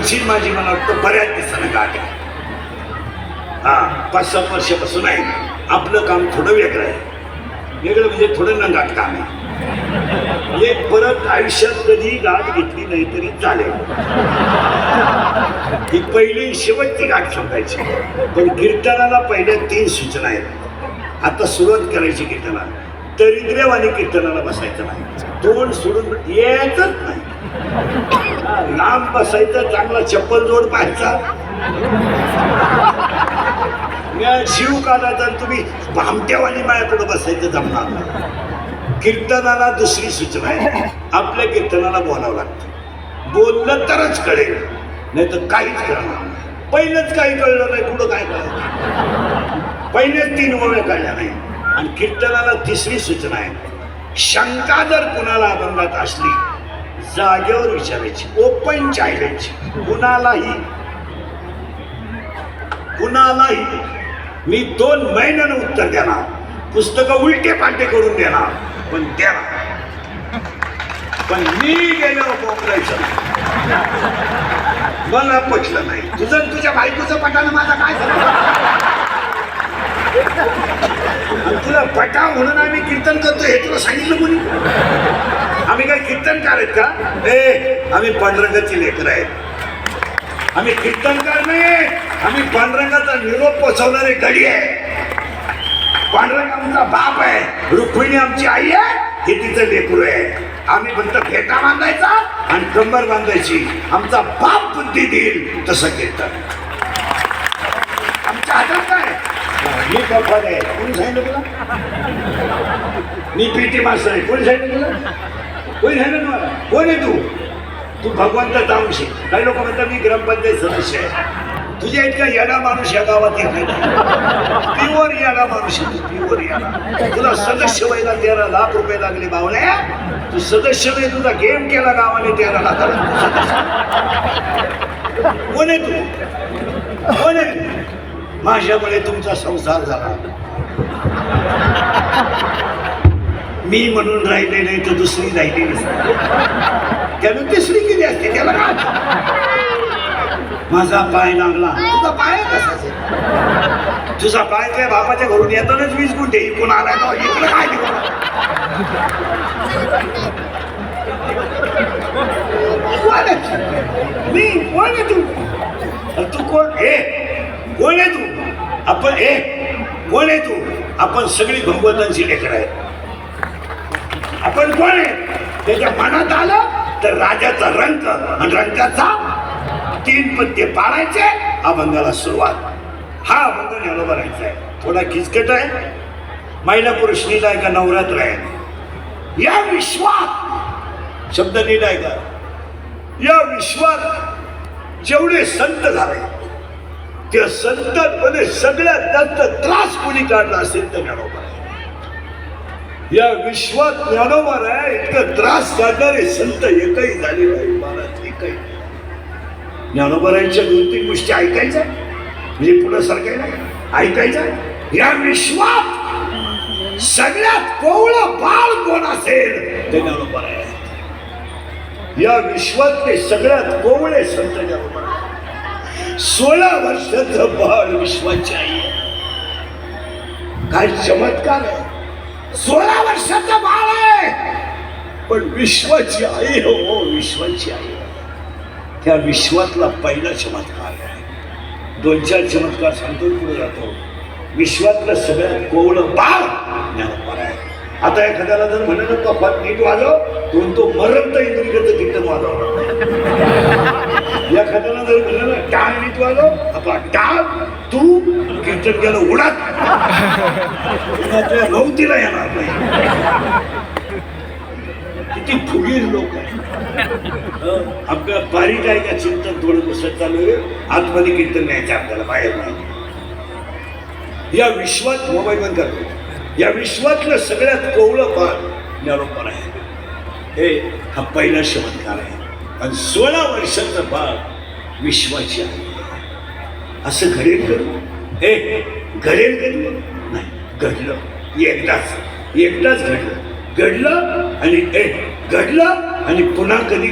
तुमची माझी मला वाटतं बऱ्याच दिवसानं गाठ आहे. हा पाच सात वर्षापासून आहे. आपलं काम थोडं वेगळं आहे. वेगळं म्हणजे थोडं नंगाट काम आहे. एक परत आयुष्यात कधी गाठ घेतली नाही तरी चालेल. ही पहिली शेवटची गाठ समजायची पण कीर्तनाला पहिल्या तीन सूचना आहेत. आता सुरुवात करायची कीर्तनाला. दरिद्र्यवाणी कीर्तनाला बसायचं नाही. तोंड सोडून यायचंच नाही. लांब बसायचं चांगला चप्पल जोड पाहायचा. या शिव काला तर तुम्ही भामट्यावाली माझ्याकडे बसायचं जमणार नाही. कीर्तनाला दुसरी सूचना आहे. आपल्या कीर्तनाला बोलावं लागतं. बोललं तरच कळेल. नाही तर काहीच कळणार नाही. पहिलंच काही कळलं नाही पुढं काय कळलं पहिलेच तीन ओव्या कळल्या नाही. आणि कीर्तनाला तिसरी सूचना आहे. शंका जर कुणाला अभंगात असली जागेवर विचारायची. ओपन चायलेंज कुणालाही कुणालाही मी दोन महिन्यानं उत्तर देणार. पुस्तकं उलटे पालटे करून देणार. पण देणार पण मी गेल्यावर कोपरायचं मला पटलं नाही. तुझं तुझ्या बायकोचं पटानं माझा काय झालं? तुला पटा म्हणून आम्ही कीर्तन करतो हे तुला सांगितलं कोणी? आम्ही काय कीर्तनकार आहेत का? ए आम्ही पांडुरंगाची लेकर आहेत. आम्ही कीर्तनकार नाही आम्ही पांडुरंगाचा निरोप पोचवणारे गडी आहे. पांडुरंग आमचा बाप आहे. रुक्मिणी आमची आई आहे. हे तिचं लेकरू आहे. आम्ही फक्त फेटा बांधायचा आणि कंबर बांधायची. आमचा बाप बुद्धी देईल तसं कीर्तन. आमच्या हातात काय? मी कफार आहे. कोणी सांगितलं तुला? मी पीटी मास्टर आहे. कोणी सांगितलं तुला? कोणी सांगितलं ना कोण आहे तू? तू भगवंत अंश आहे. काही लोक म्हणतात मी ग्रामपंचायत सदस्य आहे. तुझ्या इतका येडा माणूस या गावात येत नाही. प्युअर येडा माणूस आहे तू प्युअर येडा. तुला सदस्य व्हायला तेरा लाख रुपये लागले बावल्या तू सदस्य नाही तुझा गेम केला गावाने तेरा लाखाला. सदस्य. कोण आहे तू? कोण आहे? माझ्यामुळे तुमचा संसार झाला. मी म्हणून राहिले नाही तर दुसरी राहिली नसते त्यानं तिसरी केली असते त्याला काय? माझा पाय लागला. तुझा पाय कसा तुझा पाय काय बापाच्या घरून येतानाच वीस गुंठे इकून आला तो. इकडे काय मी कोण आहे तू? तू कोण? ए कोण आहे तू? आपण ए कोण आहे तू? आपण सगळी भगवतांची लेकर आहे आपण कोण आहे? त्याच्या मनात आलं तर राजाचा रंग आणि रंगाचा तीन पत्ते पाळायचे अभंगाला सुरुवात. हा अभंग न्याला भरायचा आहे. थोडा खिचकट आहे. महिला पुरुष लिहिलाय का नवरात्र आहे? या विश्वात शब्द लिहिलाय का? या विश्वात जेवढे संत झाले त्या संतांमध्ये सगळ्यात जास्त त्रास कोणी काढला असेल तर ज्ञानोबा या विश्वात ज्ञानोबा आहे इतकं त्रास काढणारे संत एकही झाले नाही महाराज एकही नाही. दोन तीन गोष्टी ऐकायच्या? म्हणजे पुढं सरकायला ऐकायच्या? या विश्वात सगळ्यात कोवळ बाळ कोण असेल ते ज्ञानोबा आहे. या विश्वातले सगळ्यात कोवळे संत ज्ञानोबा सोळा वर्षाचं बाळ विश्वाची आई आहे. काय चमत्कार आहे. सोळा वर्षाचं बाळ आहे. पण विश्वाची आई हो हो, विश्वाची आई हो. त्या विश्वातला पहिला चमत्कार आहे. दोन चार चमत्कार सांगतो पुढे जातो. विश्वातलं सगळ्यात कोवळं बाळ ज्ञानोबा आता एखाद्याला जर म्हणलं पप्पा नीट वाजव दोन तो मरत इंद्रियचं कीर्तन वाजवणार एखाद्याला जर म्हणलं टाळ नीट वाजव आपला टाळ तू कीर्तन गेलं उडात तुला नवतीला येणार नाही. किती फुगीर लोक आपल्या हं? बारीक आहे का चिंतन थोडं कसं चालू आहे. आतमध्ये कीर्तन न्यायचं आपल्याला बाहेर नाही. या विश्वात मोबाईल बंद करतो या विश्वातलं सगळ्यात कोवळं पान ज्ञानोपर आहे. हे हा पहिला चमत्कार आहे. आणि सोळा वर्षाचा बाळ विश्वाची आहे. असं घडेल करू? हे घडेल करू? नाही घडलं. एकदाच एकदाच घडलं. घडलं आणि ए घडलं आणि पुन्हा कधी